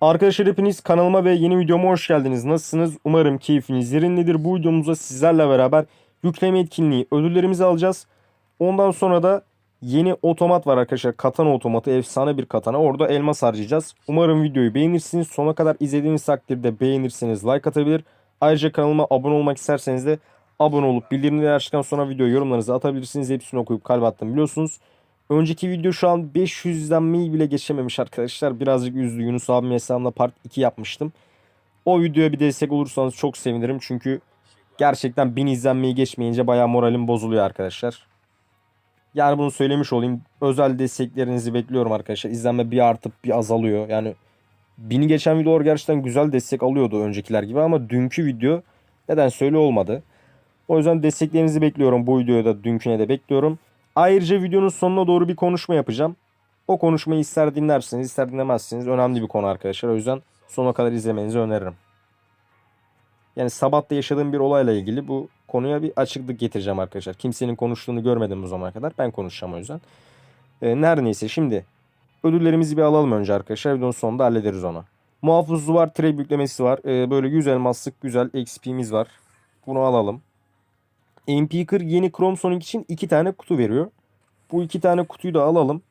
Arkadaşlar hepiniz kanalıma ve yeni videoma hoş geldiniz. Nasılsınız? Umarım keyfiniz yerindedir. Bu videomuzda sizlerle beraber yükleme etkinliği ödüllerimizi alacağız. Ondan sonra da yeni otomat var arkadaşlar. Katana otomatı. Efsane bir katana. Orada elmas harcayacağız. Umarım videoyu beğenirsiniz. Sona kadar izlediğiniz takdirde beğenirseniz like atabilir. Ayrıca kanalıma abone olmak isterseniz de abone olup bildirimleri açtıktan sonra video yorumlarınızı atabilirsiniz. Hepsini okuyup kalp attım biliyorsunuz. Önceki video şu an 500 izlenmeyi bile geçememiş arkadaşlar. Birazcık üzdü. Yunus abim hesabımda part 2 yapmıştım. O videoya bir destek olursanız çok sevinirim. Çünkü gerçekten 1000 izlenmeyi geçmeyince bayağı moralim bozuluyor arkadaşlar. Yani bunu söylemiş olayım. Özel desteklerinizi bekliyorum arkadaşlar. İzlenme bir artıp bir azalıyor. Yani 1000'i geçen videolar gerçekten güzel destek alıyordu öncekiler gibi ama dünkü video neden söyle olmadı. O yüzden desteklerinizi bekliyorum. Bu videoya da dünküne de bekliyorum. Ayrıca videonun sonuna doğru bir konuşma yapacağım. O konuşmayı ister dinlersiniz ister dinlemezsiniz. Önemli bir konu arkadaşlar. O yüzden sonuna kadar izlemenizi öneririm. Yani Sabat'ta yaşadığım bir olayla ilgili bu konuya bir açıklık getireceğim arkadaşlar. Kimsenin konuştuğunu görmedim bu zamana kadar. Ben konuşacağım o yüzden. Ee, her neyse şimdi ödüllerimizi bir alalım önce arkadaşlar. Videonun sonunda hallederiz onu. Muhafızlı var, trade yüklemesi var. Ee, böyle güzel elmaslık, güzel XP'miz var. Bunu alalım. MP40 yeni Chrome Sonic için iki tane kutu veriyor. Bu iki tane kutuyu da alalım.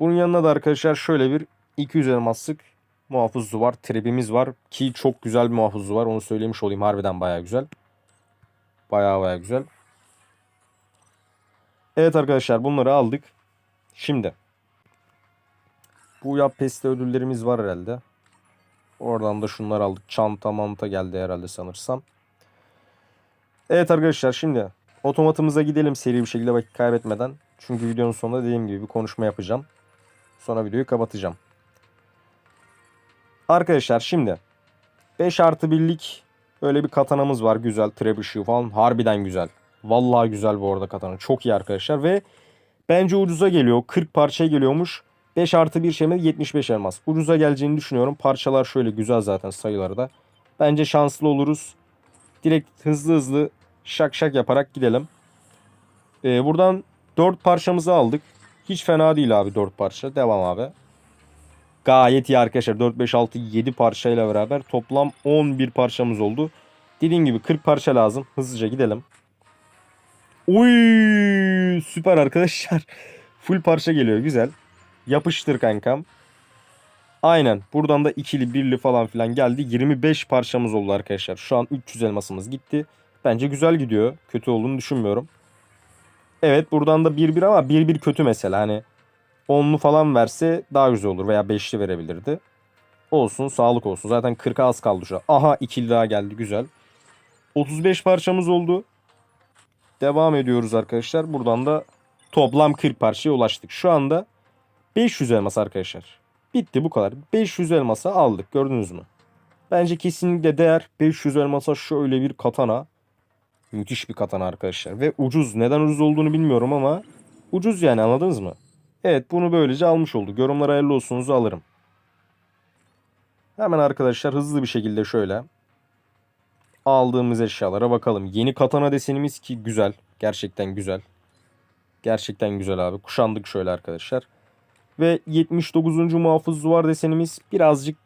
Bunun yanına da arkadaşlar şöyle bir 200 elmaslık muhafızlı var. Trap'imiz var. Ki çok güzel bir muhafızlı var. Onu söylemiş olayım. Harbiden baya güzel. Baya baya güzel. Evet arkadaşlar bunları aldık. Şimdi. Bu yap peste ödüllerimiz var herhalde. Oradan da şunları aldık. Çanta manta geldi herhalde sanırsam. Evet arkadaşlar şimdi otomatımıza gidelim seri bir şekilde vakit kaybetmeden. Çünkü videonun sonunda dediğim gibi bir konuşma yapacağım. Sonra videoyu kapatacağım. Arkadaşlar şimdi 5 artı birlik öyle bir katanamız var. Güzel ışığı falan. Harbiden güzel. Vallahi güzel bu arada katana. Çok iyi arkadaşlar ve bence ucuza geliyor. 40 parça geliyormuş. 5 artı 1 şeyme 75 elmas. Ucuza geleceğini düşünüyorum. Parçalar şöyle güzel zaten sayıları da. Bence şanslı oluruz. Direkt hızlı hızlı şak şak yaparak gidelim. Ee, buradan 4 parçamızı aldık. Hiç fena değil abi 4 parça. Devam abi. Gayet iyi arkadaşlar. 4, 5, 6, 7 parçayla beraber toplam 11 parçamız oldu. Dediğim gibi 40 parça lazım. Hızlıca gidelim. Uy süper arkadaşlar. Full parça geliyor güzel. Yapıştır kankam. Aynen. Buradan da ikili, birli falan filan geldi. 25 parçamız oldu arkadaşlar. Şu an 300 elmasımız gitti. Bence güzel gidiyor. Kötü olduğunu düşünmüyorum. Evet buradan da 1-1 ama 1-1 kötü mesela. Hani 10'lu falan verse daha güzel olur. Veya 5'li verebilirdi. Olsun sağlık olsun. Zaten 40'a az kaldı şu an. Aha ikili daha geldi güzel. 35 parçamız oldu. Devam ediyoruz arkadaşlar. Buradan da toplam 40 parçaya ulaştık. Şu anda 500 elmas arkadaşlar. Bitti bu kadar. 500 elmasa aldık gördünüz mü? Bence kesinlikle değer. 500 elmasa şöyle bir katana. Müthiş bir katana arkadaşlar. Ve ucuz. Neden ucuz olduğunu bilmiyorum ama ucuz yani anladınız mı? Evet bunu böylece almış olduk. Yorumlara hayırlı olsunuzu alırım. Hemen arkadaşlar hızlı bir şekilde şöyle aldığımız eşyalara bakalım. Yeni katana desenimiz ki güzel. Gerçekten güzel. Gerçekten güzel abi. Kuşandık şöyle arkadaşlar. Ve 79. muhafız duvar desenimiz birazcık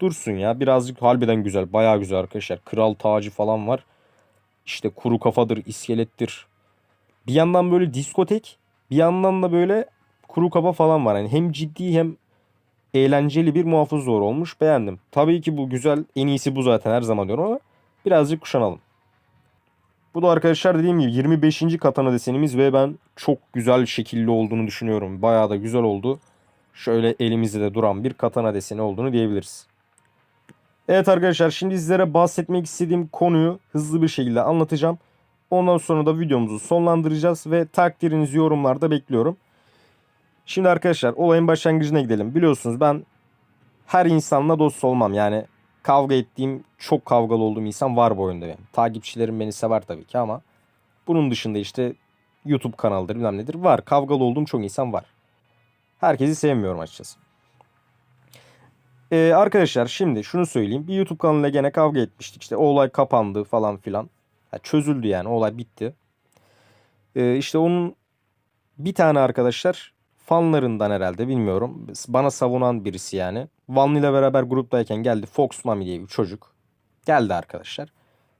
dursun ya. Birazcık harbiden güzel. Bayağı güzel arkadaşlar. Kral tacı falan var. İşte kuru kafadır, iskelettir. Bir yandan böyle diskotek, bir yandan da böyle kuru kafa falan var. Yani hem ciddi hem eğlenceli bir muhafız zor olmuş. Beğendim. Tabii ki bu güzel. En iyisi bu zaten her zaman diyorum ama birazcık kuşanalım. Bu da arkadaşlar dediğim gibi 25. katana desenimiz ve ben çok güzel şekilli olduğunu düşünüyorum. Bayağı da güzel oldu. Şöyle elimizde de duran bir katana deseni olduğunu diyebiliriz. Evet arkadaşlar şimdi sizlere bahsetmek istediğim konuyu hızlı bir şekilde anlatacağım. Ondan sonra da videomuzu sonlandıracağız ve takdirinizi yorumlarda bekliyorum. Şimdi arkadaşlar olayın başlangıcına gidelim. Biliyorsunuz ben her insanla dost olmam. Yani kavga ettiğim, çok kavgalı olduğum insan var bu oyunda benim. Takipçilerim beni sever tabii ki ama bunun dışında işte YouTube kanalıdır bilmem nedir var. Kavgalı olduğum çok insan var. Herkesi sevmiyorum açıkçası. Ee, arkadaşlar şimdi şunu söyleyeyim. Bir YouTube kanalıyla gene kavga etmiştik. İşte o olay kapandı falan filan. Ya çözüldü yani olay bitti. Ee, işte onun bir tane arkadaşlar fanlarından herhalde bilmiyorum. Bana savunan birisi yani. Vanlı ile beraber gruptayken geldi Fox Mami diye bir çocuk. Geldi arkadaşlar.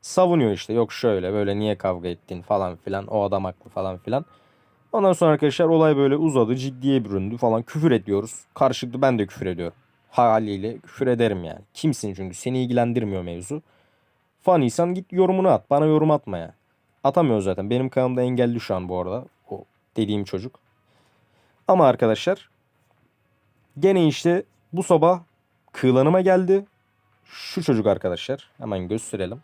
Savunuyor işte yok şöyle böyle niye kavga ettin falan filan. O adam haklı falan filan. Ondan sonra arkadaşlar olay böyle uzadı ciddiye büründü falan küfür ediyoruz. Karşılıklı ben de küfür ediyorum. Haliyle küfür ederim yani. Kimsin çünkü seni ilgilendirmiyor mevzu. Fanıysan git yorumunu at. Bana yorum atma ya. Atamıyor zaten. Benim kanalımda engelli şu an bu arada. O dediğim çocuk. Ama arkadaşlar gene işte bu sabah kığlanıma geldi. Şu çocuk arkadaşlar. Hemen gösterelim.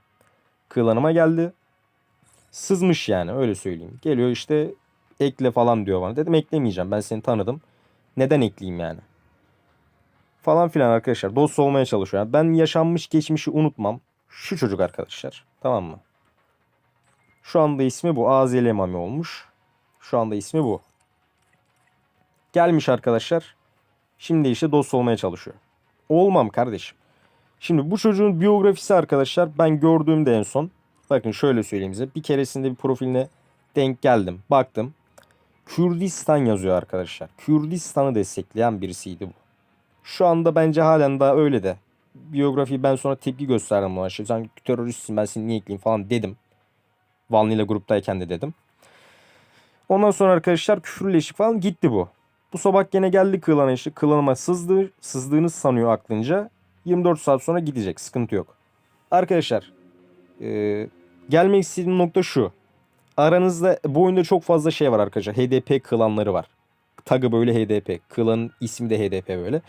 Kığlanıma geldi. Sızmış yani öyle söyleyeyim. Geliyor işte ekle falan diyor bana. Dedim eklemeyeceğim. Ben seni tanıdım. Neden ekleyeyim yani? Falan filan arkadaşlar. Dost olmaya çalışıyor. Yani ben yaşanmış geçmişi unutmam. Şu çocuk arkadaşlar. Tamam mı? Şu anda ismi bu. Azeli Mami olmuş. Şu anda ismi bu. Gelmiş arkadaşlar. Şimdi işte dost olmaya çalışıyor. Olmam kardeşim. Şimdi bu çocuğun biyografisi arkadaşlar ben gördüğümde en son. Bakın şöyle söyleyeyim size. Bir keresinde bir profiline denk geldim. Baktım. Kürdistan yazıyor arkadaşlar. Kürdistan'ı destekleyen birisiydi bu. Şu anda bence halen daha öyle de. Biyografiyi ben sonra tepki gösterdim buna. Şey, sen teröristsin ben seni niye ekleyeyim falan dedim. Vanlı ile gruptayken de dedim. Ondan sonra arkadaşlar küfürleşik falan gitti bu. Bu sabah gene geldi kılana işte. Kılanıma sızdı, sızdığını sanıyor aklınca. 24 saat sonra gidecek. Sıkıntı yok. Arkadaşlar e, gelmek istediğim nokta şu. Aranızda bu oyunda çok fazla şey var arkadaşlar. HDP klanları var. Tagı böyle HDP. Klanın ismi de HDP böyle.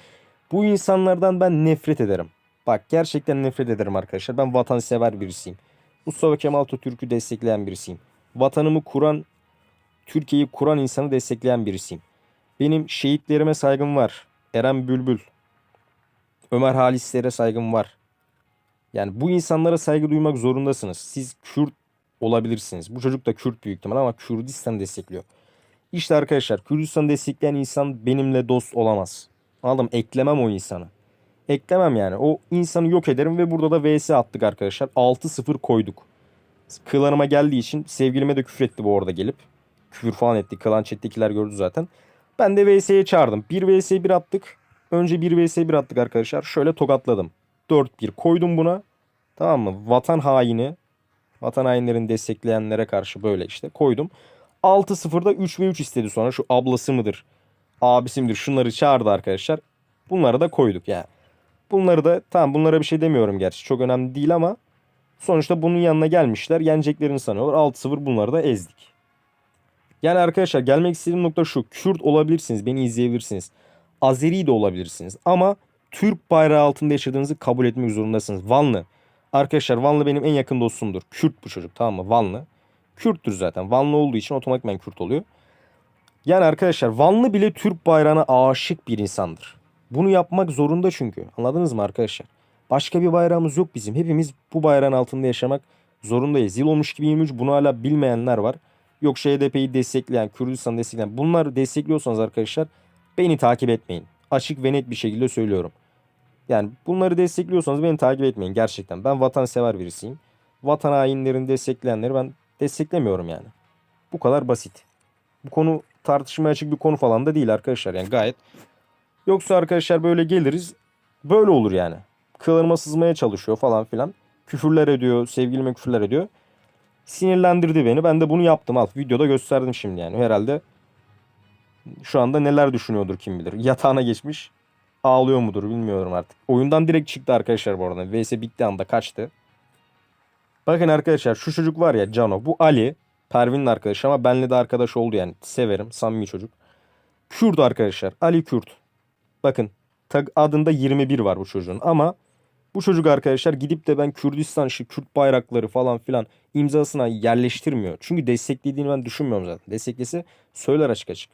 Bu insanlardan ben nefret ederim. Bak gerçekten nefret ederim arkadaşlar. Ben vatansever birisiyim. Mustafa Kemal Atatürk'ü destekleyen birisiyim. Vatanımı kuran, Türkiye'yi kuran insanı destekleyen birisiyim. Benim şehitlerime saygım var. Eren Bülbül, Ömer Halislere saygım var. Yani bu insanlara saygı duymak zorundasınız. Siz Kürt olabilirsiniz. Bu çocuk da Kürt büyük ihtimal ama Kürdistan destekliyor. İşte arkadaşlar Kürdistan destekleyen insan benimle dost olamaz. Anladım eklemem o insanı. Eklemem yani. O insanı yok ederim ve burada da vs attık arkadaşlar. 6-0 koyduk. Klanıma geldiği için sevgilime de küfür etti bu orada gelip. Küfür falan etti. Klan chat'tekiler gördü zaten. Ben de vs'ye çağırdım. 1 vs 1 attık. Önce 1 vs 1 attık arkadaşlar. Şöyle tokatladım. 4-1 koydum buna. Tamam mı? Vatan haini. Vatan hainlerini destekleyenlere karşı böyle işte koydum. 6-0'da 3 ve 3 istedi sonra. Şu ablası mıdır? Abisi midir? Şunları çağırdı arkadaşlar. Bunları da koyduk yani. Bunları da tamam bunlara bir şey demiyorum gerçi. Çok önemli değil ama sonuçta bunun yanına gelmişler. Yeneceklerini sanıyorlar. 6-0 bunları da ezdik. Yani arkadaşlar gelmek istediğim nokta şu. Kürt olabilirsiniz. Beni izleyebilirsiniz. Azeri de olabilirsiniz. Ama Türk bayrağı altında yaşadığınızı kabul etmek zorundasınız. Vanlı. Arkadaşlar Vanlı benim en yakın dostumdur. Kürt bu çocuk tamam mı? Vanlı. Kürttür zaten. Vanlı olduğu için otomatikman Kürt oluyor. Yani arkadaşlar Vanlı bile Türk bayrağına aşık bir insandır. Bunu yapmak zorunda çünkü. Anladınız mı arkadaşlar? Başka bir bayrağımız yok bizim. Hepimiz bu bayrağın altında yaşamak zorundayız. Yıl olmuş 2023 bunu hala bilmeyenler var. Yok şey HDP'yi destekleyen, Kürdistan destekleyen. Bunları destekliyorsanız arkadaşlar beni takip etmeyin. Açık ve net bir şekilde söylüyorum. Yani bunları destekliyorsanız beni takip etmeyin gerçekten. Ben vatansever birisiyim. Vatan hainlerini destekleyenleri ben desteklemiyorum yani. Bu kadar basit. Bu konu tartışmaya açık bir konu falan da değil arkadaşlar. Yani gayet. Yoksa arkadaşlar böyle geliriz. Böyle olur yani. Kıllarıma sızmaya çalışıyor falan filan. Küfürler ediyor. Sevgilime küfürler ediyor. Sinirlendirdi beni. Ben de bunu yaptım. Al videoda gösterdim şimdi yani. Herhalde şu anda neler düşünüyordur kim bilir. Yatağına geçmiş. Ağlıyor mudur bilmiyorum artık. Oyundan direkt çıktı arkadaşlar bu arada. VS bitti anda kaçtı. Bakın arkadaşlar şu çocuk var ya Cano. Bu Ali. Pervin'in arkadaşı ama benle de arkadaş oldu yani. Severim. Samimi çocuk. Kürt arkadaşlar. Ali Kürt. Bakın tag adında 21 var bu çocuğun ama bu çocuk arkadaşlar gidip de ben Kürdistan işte Kürt bayrakları falan filan imzasına yerleştirmiyor. Çünkü desteklediğini ben düşünmüyorum zaten. Desteklese söyler açık açık.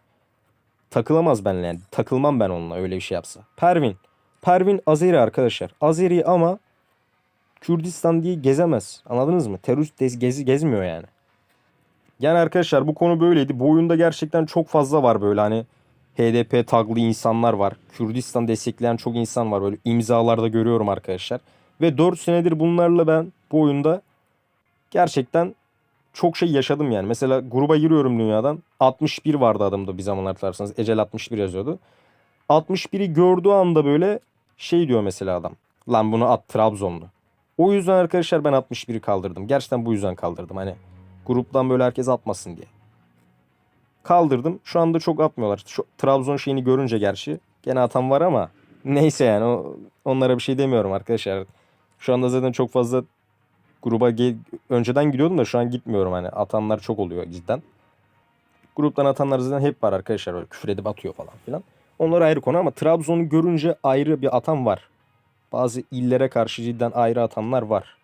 Takılamaz benimle yani. Takılmam ben onunla öyle bir şey yapsa. Pervin. Pervin Azeri arkadaşlar. Azeri ama Kürdistan diye gezemez. Anladınız mı? Terörist gez, gez, gezmiyor yani. Yani arkadaşlar bu konu böyleydi. Bu oyunda gerçekten çok fazla var böyle hani HDP taglı insanlar var. Kürdistan destekleyen çok insan var. Böyle imzalarda görüyorum arkadaşlar. Ve 4 senedir bunlarla ben bu oyunda gerçekten çok şey yaşadım yani. Mesela gruba giriyorum dünyadan. 61 vardı adımda bir zamanlar hatırlarsanız. Ecel 61 yazıyordu. 61'i gördüğü anda böyle Şey diyor mesela adam. Lan bunu at Trabzonlu. O yüzden arkadaşlar ben 61'i kaldırdım. Gerçekten bu yüzden kaldırdım. Hani gruptan böyle herkes atmasın diye. Kaldırdım. Şu anda çok atmıyorlar. Şu Trabzon şeyini görünce gerçi. Gene atan var ama neyse yani o, onlara bir şey demiyorum arkadaşlar. Şu anda zaten çok fazla gruba ge- önceden gidiyordum da şu an gitmiyorum hani. Atanlar çok oluyor cidden. Gruptan atanlar zaten hep var arkadaşlar. Öyle küfür edip atıyor falan filan. Onlar ayrı konu ama Trabzon'u görünce ayrı bir atan var. Bazı illere karşı cidden ayrı atanlar var.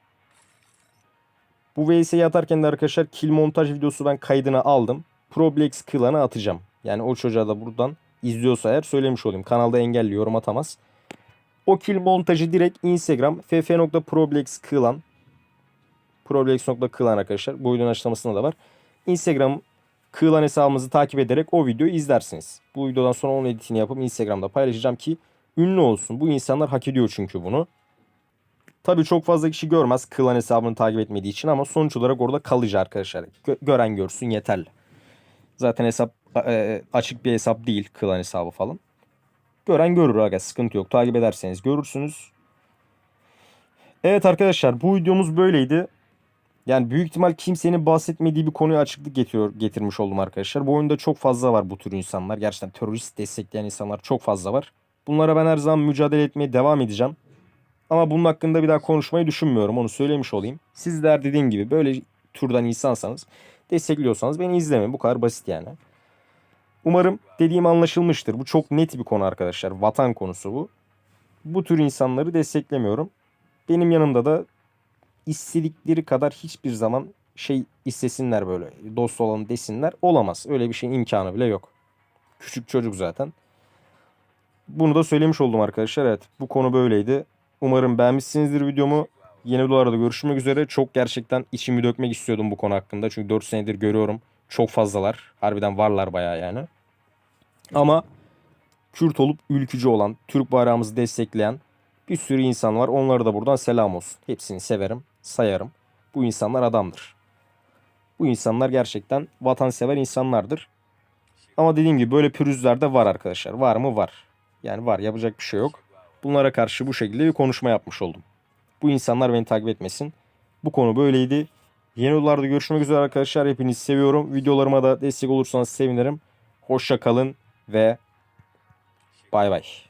Bu VS'yi atarken de arkadaşlar kill montaj videosu ben kaydına aldım. Problex klan'a atacağım. Yani o çocuğa da buradan izliyorsa eğer söylemiş olayım. Kanalda engelli yorum atamaz. O kill montajı direkt Instagram ff.problexklan problex.klan arkadaşlar. Bu videonun açıklamasında da var. Instagram klan hesabımızı takip ederek o videoyu izlersiniz. Bu videodan sonra onun editini yapıp Instagram'da paylaşacağım ki ünlü olsun. Bu insanlar hak ediyor çünkü bunu. Tabii çok fazla kişi görmez klan hesabını takip etmediği için ama sonuç olarak orada kalıcı arkadaşlar. Gö- gören görsün yeterli. Zaten hesap e, açık bir hesap değil klan hesabı falan. Gören görür aga sıkıntı yok. Takip ederseniz görürsünüz. Evet arkadaşlar bu videomuz böyleydi. Yani büyük ihtimal kimsenin bahsetmediği bir konuya açıklık getiriyor, getirmiş oldum arkadaşlar. Bu oyunda çok fazla var bu tür insanlar. Gerçekten terörist destekleyen insanlar çok fazla var. Bunlara ben her zaman mücadele etmeye devam edeceğim. Ama bunun hakkında bir daha konuşmayı düşünmüyorum. Onu söylemiş olayım. Sizler dediğim gibi böyle türden insansanız destekliyorsanız beni izlemeyin. Bu kadar basit yani. Umarım dediğim anlaşılmıştır. Bu çok net bir konu arkadaşlar. Vatan konusu bu. Bu tür insanları desteklemiyorum. Benim yanımda da istedikleri kadar hiçbir zaman şey istesinler böyle. Dost olalım desinler. Olamaz. Öyle bir şeyin imkanı bile yok. Küçük çocuk zaten. Bunu da söylemiş oldum arkadaşlar. Evet bu konu böyleydi. Umarım beğenmişsinizdir videomu. Yeni videolarda görüşmek üzere. Çok gerçekten içimi dökmek istiyordum bu konu hakkında. Çünkü 4 senedir görüyorum. Çok fazlalar. Harbiden varlar bayağı yani. Ama Kürt olup ülkücü olan, Türk bayrağımızı destekleyen bir sürü insan var. Onlara da buradan selam olsun. Hepsini severim, sayarım. Bu insanlar adamdır. Bu insanlar gerçekten vatansever insanlardır. Ama dediğim gibi böyle pürüzler de var arkadaşlar. Var mı? Var. Yani var. Yapacak bir şey yok. Bunlara karşı bu şekilde bir konuşma yapmış oldum. Bu insanlar beni takip etmesin. Bu konu böyleydi. Yeni videolarda görüşmek üzere arkadaşlar. Hepinizi seviyorum. Videolarıma da destek olursanız sevinirim. Hoşça kalın ve bay bay.